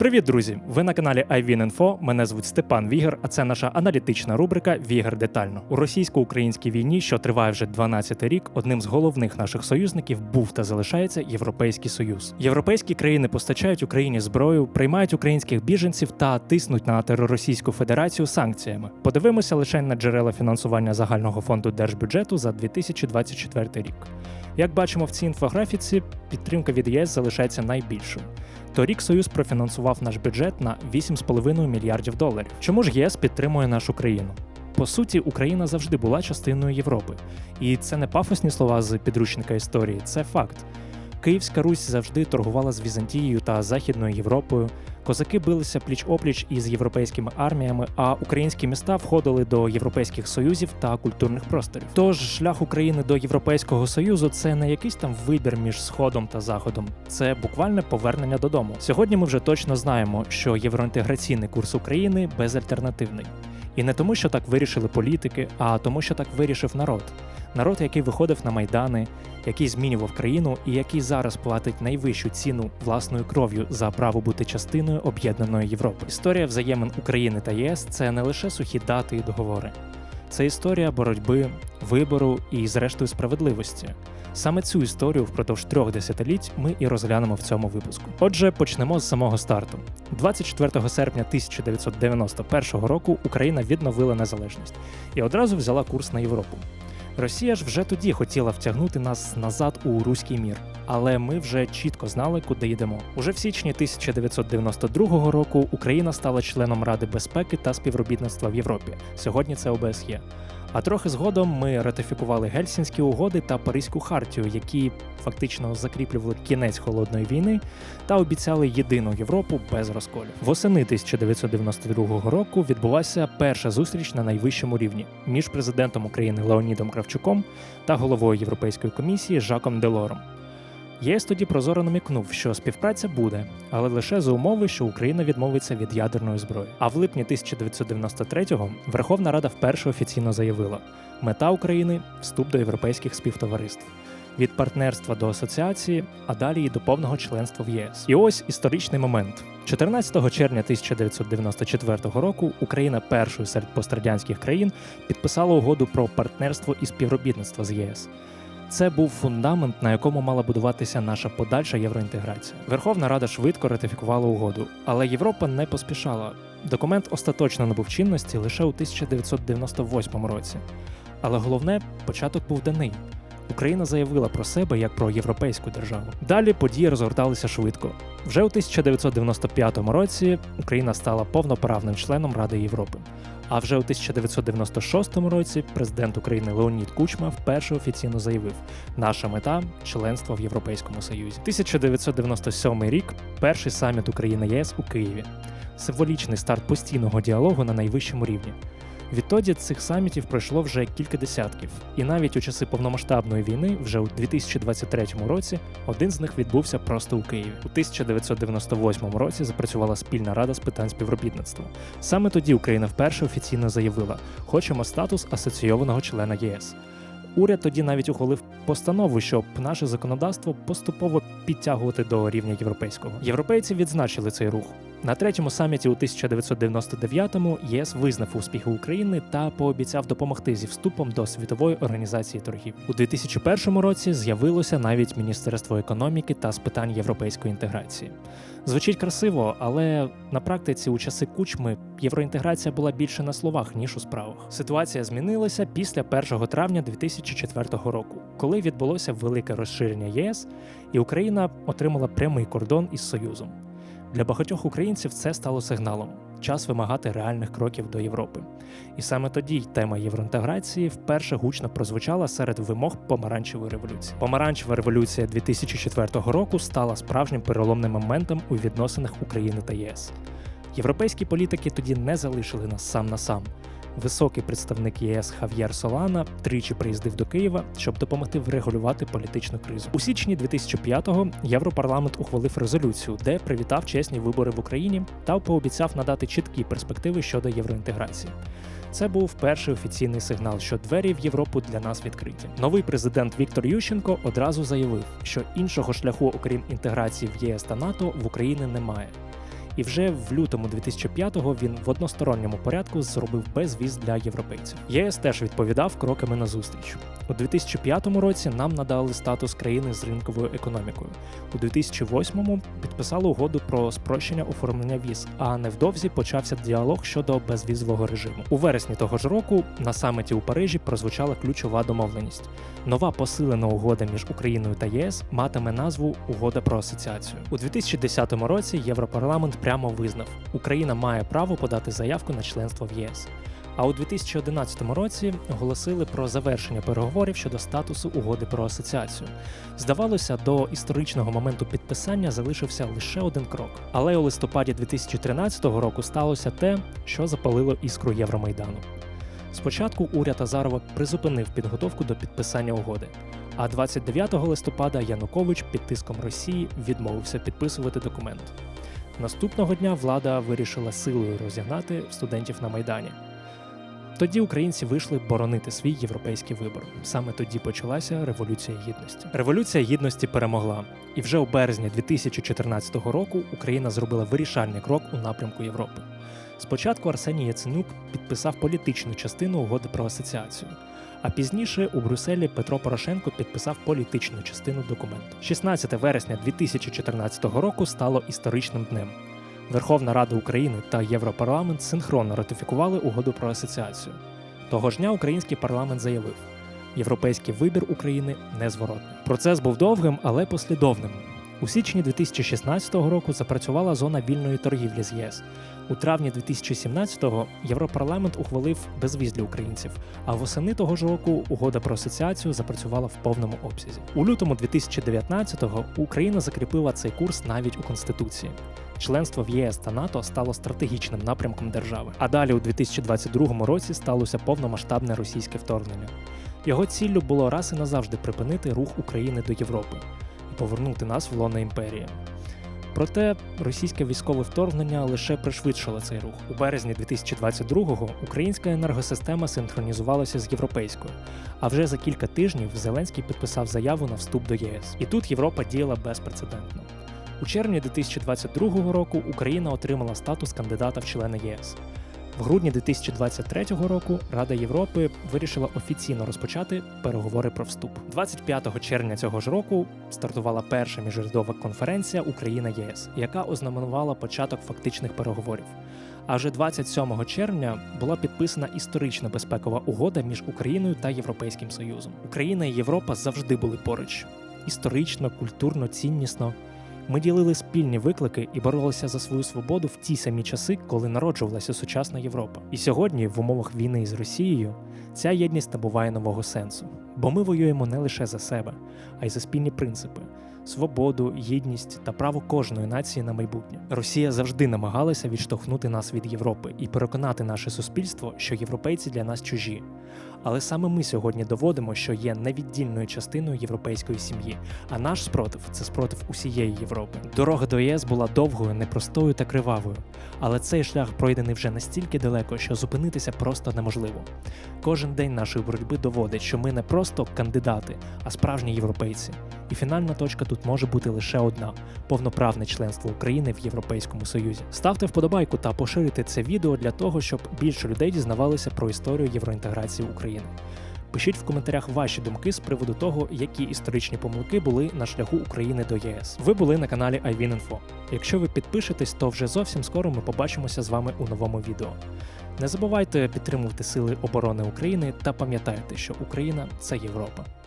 Привіт, друзі! Ви на каналі iWinInfo. Мене звуть Степан Вігер, а це наша аналітична рубрика Вігер детально. У російсько-українській війні, що триває вже 12 рік, одним з головних наших союзників був та залишається Європейський Союз. Європейські країни постачають Україні зброю, приймають українських біженців та тиснуть на Російську Федерацію санкціями. Подивимося лише на джерела фінансування загального фонду держбюджету за 2024 рік. Як бачимо в цій інфографіці, підтримка від ЄС залишається найбільшою. Торік Союз профінансував наш бюджет на 8,5 мільярдів доларів. Чому ж ЄС підтримує нашу країну? По суті, Україна завжди була частиною Європи, і це не пафосні слова з підручника історії, це факт. Київська Русь завжди торгувала з Візантією та Західною Європою. Козаки билися пліч опліч із європейськими арміями, а українські міста входили до європейських союзів та культурних просторів. Тож шлях України до Європейського союзу це не якийсь там вибір між сходом та заходом, це буквальне повернення додому. Сьогодні ми вже точно знаємо, що євроінтеграційний курс України безальтернативний. І не тому, що так вирішили політики, а тому, що так вирішив народ. Народ, який виходив на майдани, який змінював країну і який зараз платить найвищу ціну власною кров'ю за право бути частиною об'єднаної Європи. Історія взаємин України та ЄС це не лише сухі дати і договори, це історія боротьби, вибору і, зрештою, справедливості. Саме цю історію впродовж трьох десятиліть ми і розглянемо в цьому випуску. Отже, почнемо з самого старту. 24 серпня 1991 року Україна відновила незалежність і одразу взяла курс на Європу. Росія ж вже тоді хотіла втягнути нас назад у руський мір, але ми вже чітко знали, куди йдемо. Уже в січні 1992 року Україна стала членом Ради безпеки та співробітництва в Європі. Сьогодні це ОБСЄ. А трохи згодом ми ратифікували Гельсінські угоди та Паризьку хартію, які фактично закріплювали кінець холодної війни та обіцяли єдину Європу без розколів. Восени 1992 року відбулася перша зустріч на найвищому рівні між президентом України Леонідом Кравчуком та головою Європейської комісії Жаком Делором. ЄС тоді прозоро намікнув, що співпраця буде, але лише за умови, що Україна відмовиться від ядерної зброї. А в липні 1993-го Верховна Рада вперше офіційно заявила: мета України вступ до європейських співтовариств. Від партнерства до асоціації, а далі і до повного членства в ЄС. І ось історичний момент. 14 червня 1994 року Україна першою серед пострадянських країн підписала угоду про партнерство і співробітництво з ЄС. Це був фундамент, на якому мала будуватися наша подальша євроінтеграція. Верховна Рада швидко ратифікувала угоду, але Європа не поспішала. Документ остаточно набув чинності лише у 1998 році. Але головне, початок був даний. Україна заявила про себе як про європейську державу. Далі події розгорталися швидко. Вже у 1995 році Україна стала повноправним членом Ради Європи. А вже у 1996 році президент України Леонід Кучма вперше офіційно заявив: наша мета членство в Європейському Союзі. 1997 рік перший саміт України ЄС у Києві. Символічний старт постійного діалогу на найвищому рівні. Відтоді цих самітів пройшло вже кілька десятків, і навіть у часи повномасштабної війни, вже у 2023 році, один з них відбувся просто у Києві. У 1998 році запрацювала спільна рада з питань співробітництва. Саме тоді Україна вперше офіційно заявила: хочемо статус асоційованого члена ЄС. Уряд тоді навіть ухвалив постанову, щоб наше законодавство поступово підтягувати до рівня європейського. Європейці відзначили цей рух. На третьому саміті у 1999-му ЄС визнав успіхи України та пообіцяв допомогти зі вступом до світової організації торгів. У 2001 році з'явилося навіть Міністерство економіки та з питань європейської інтеграції. Звучить красиво, але на практиці у часи кучми євроінтеграція була більше на словах ніж у справах. Ситуація змінилася після 1 травня 2004 року, коли відбулося велике розширення ЄС, і Україна отримала прямий кордон із Союзом. Для багатьох українців це стало сигналом. Час вимагати реальних кроків до Європи. І саме тоді тема євроінтеграції вперше гучно прозвучала серед вимог помаранчевої революції. Помаранчева революція 2004 року стала справжнім переломним моментом у відносинах України та ЄС. Європейські політики тоді не залишили нас сам на сам. Високий представник ЄС Хав'єр Солана тричі приїздив до Києва, щоб допомогти врегулювати політичну кризу. У січні 2005-го Європарламент ухвалив резолюцію, де привітав чесні вибори в Україні та пообіцяв надати чіткі перспективи щодо євроінтеграції. Це був перший офіційний сигнал, що двері в Європу для нас відкриті. Новий президент Віктор Ющенко одразу заявив, що іншого шляху, окрім інтеграції в ЄС та НАТО, в Україні немає. І вже в лютому 2005-го він в односторонньому порядку зробив безвіз для європейців. ЄС теж відповідав кроками на зустріч. У 2005 році нам надали статус країни з ринковою економікою. У 2008-му підписали угоду про спрощення оформлення віз, а невдовзі почався діалог щодо безвізового режиму. У вересні того ж року на саміті у Парижі прозвучала ключова домовленість. Нова посилена угода між Україною та ЄС матиме назву Угода про асоціацію. У 2010 році Європарламент прямо визнав, Україна має право подати заявку на членство в ЄС. А у 2011 році оголосили про завершення переговорів щодо статусу угоди про асоціацію. Здавалося, до історичного моменту підписання залишився лише один крок. Але у листопаді 2013 року сталося те, що запалило іскру Євромайдану. Спочатку уряд Азарова призупинив підготовку до підписання угоди. А 29 листопада Янукович під тиском Росії відмовився підписувати документ. Наступного дня влада вирішила силою розігнати студентів на майдані. Тоді українці вийшли боронити свій європейський вибор. Саме тоді почалася революція гідності. Революція гідності перемогла, і вже у березні 2014 року Україна зробила вирішальний крок у напрямку Європи. Спочатку Арсеній Яценюк підписав політичну частину угоди про асоціацію. А пізніше у Брюсселі Петро Порошенко підписав політичну частину документу. 16 вересня 2014 року стало історичним днем. Верховна Рада України та Європарламент синхронно ратифікували угоду про асоціацію. Того ж дня український парламент заявив: європейський вибір України незворотний. Процес був довгим, але послідовним. У січні 2016 року запрацювала зона вільної торгівлі з ЄС. У травні 2017-го Європарламент ухвалив безвіз для українців, а восени того ж року угода про асоціацію запрацювала в повному обсязі. У лютому 2019-го Україна закріпила цей курс навіть у Конституції. Членство в ЄС та НАТО стало стратегічним напрямком держави. А далі у 2022 році сталося повномасштабне російське вторгнення. Його ціллю було раз і назавжди припинити рух України до Європи повернути нас в лоно імперії. Проте російське військове вторгнення лише пришвидшило цей рух. У березні 2022-го українська енергосистема синхронізувалася з європейською. А вже за кілька тижнів Зеленський підписав заяву на вступ до ЄС. І тут Європа діяла безпрецедентно. У червні 2022 року Україна отримала статус кандидата в члени ЄС. В грудні 2023 року Рада Європи вирішила офіційно розпочати переговори про вступ. 25 червня цього ж року стартувала перша міжурядова конференція Україна ЄС, яка ознаменувала початок фактичних переговорів. А вже 27 червня була підписана історична безпекова угода між Україною та Європейським Союзом. Україна і Європа завжди були поруч історично, культурно, ціннісно. Ми ділили спільні виклики і боролися за свою свободу в ті самі часи, коли народжувалася сучасна Європа. І сьогодні, в умовах війни з Росією, ця єдність набуває нового сенсу, бо ми воюємо не лише за себе, а й за спільні принципи. Свободу, гідність та право кожної нації на майбутнє. Росія завжди намагалася відштовхнути нас від Європи і переконати наше суспільство, що європейці для нас чужі. Але саме ми сьогодні доводимо, що є невіддільною частиною європейської сім'ї, а наш спротив це спротив усієї Європи. Дорога до ЄС була довгою, непростою та кривавою, але цей шлях пройдений вже настільки далеко, що зупинитися просто неможливо. Кожен день нашої боротьби доводить, що ми не просто кандидати, а справжні європейці. І фінальна точка тут може бути лише одна повноправне членство України в Європейському Союзі. Ставте вподобайку та поширюйте це відео для того, щоб більше людей дізнавалися про історію євроінтеграції України. Пишіть в коментарях ваші думки з приводу того, які історичні помилки були на шляху України до ЄС. Ви були на каналі iWinInfo. Якщо ви підпишетесь, то вже зовсім скоро ми побачимося з вами у новому відео. Не забувайте підтримувати Сили оборони України та пам'ятайте, що Україна це Європа.